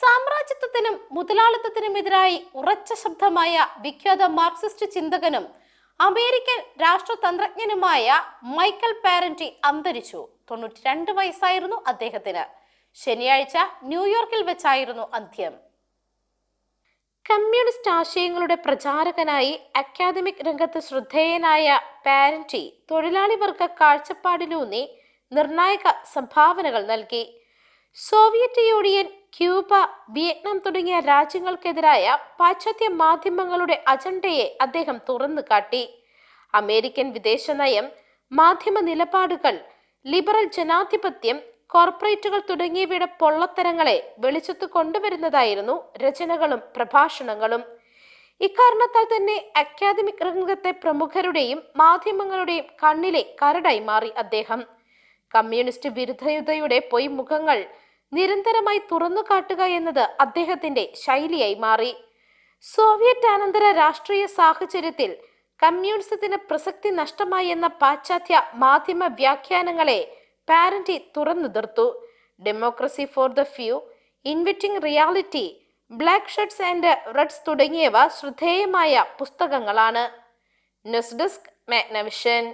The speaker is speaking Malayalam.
സാമ്രാജ്യത്വത്തിനും മുതലാളിത്തത്തിനുമെതിരായി ഉറച്ച ശബ്ദമായ വിഖ്യാത മാർക്സിസ്റ്റ് ചിന്തകനും അമേരിക്കൻ രാഷ്ട്രതന്ത്രജ്ഞനുമായ മൈക്കൽ പാരന്റി അന്തരിച്ചു. തൊണ്ണൂറ്റി രണ്ട് വയസ്സായിരുന്നു അദ്ദേഹത്തിന്. ശനിയാഴ്ച ന്യൂയോർക്കിൽ വെച്ചായിരുന്നു അന്ത്യം. കമ്മ്യൂണിസ്റ്റ് ആശയങ്ങളുടെ പ്രചാരകനായി അക്കാദമിക് രംഗത്ത് ശ്രദ്ധേയനായ പാരന്റി തൊഴിലാളി വർഗ കാഴ്ചപ്പാടിലൂന്നി നിർണായക സംഭാവനകൾ നൽകി. സോവിയറ്റ് യൂണിയൻ ക്യൂബ വിയറ്റ്നാം തുടങ്ങിയ രാജ്യങ്ങൾക്കെതിരായ പാശ്ചാത്യ മാധ്യമങ്ങളുടെ അജണ്ടയെ അദ്ദേഹം തുറന്നു കാട്ടി. അമേരിക്കൻ വിദേശ നയം മാധ്യമ നിലപാടുകൾ ലിബറൽ ജനാധിപത്യം കോർപ്പറേറ്റുകൾ തുടങ്ങിയവയുടെ പൊള്ളത്തരങ്ങളെ വെളിച്ചത്ത് കൊണ്ടുവരുന്നതായിരുന്നു രചനകളും പ്രഭാഷണങ്ങളും. ഇക്കാരണത്താൽ തന്നെ അക്കാദമിക് രംഗത്തെ പ്രമുഖരുടെയും മാധ്യമങ്ങളുടെയും കണ്ണിലെ കരടായി മാറി അദ്ദേഹം. കമ്മ്യൂണിസ്റ്റ് വിരുദ്ധയുതയുടെ പൊയ്മുഖങ്ങൾ നിരന്തരമായി തുറന്നു കാട്ടുക എന്നത് അദ്ദേഹത്തിന്റെ ശൈലിയായി മാറി. സോവിയറ്റ് അനന്തര രാഷ്ട്രീയ സാഹചര്യത്തിൽ കമ്മ്യൂണിസത്തിന് പ്രസക്തി നഷ്ടമായി എന്ന പാശ്ചാത്യ മാധ്യമ വ്യാഖ്യാനങ്ങളെ പാരന്റി തുറന്നു നിർത്തു democracy for the few inviting reality black shirts and reds തുടങ്ങിയവ ശ്രദ്ധേയമായ പുസ്തകങ്ങളാണ്. News desk Magnavision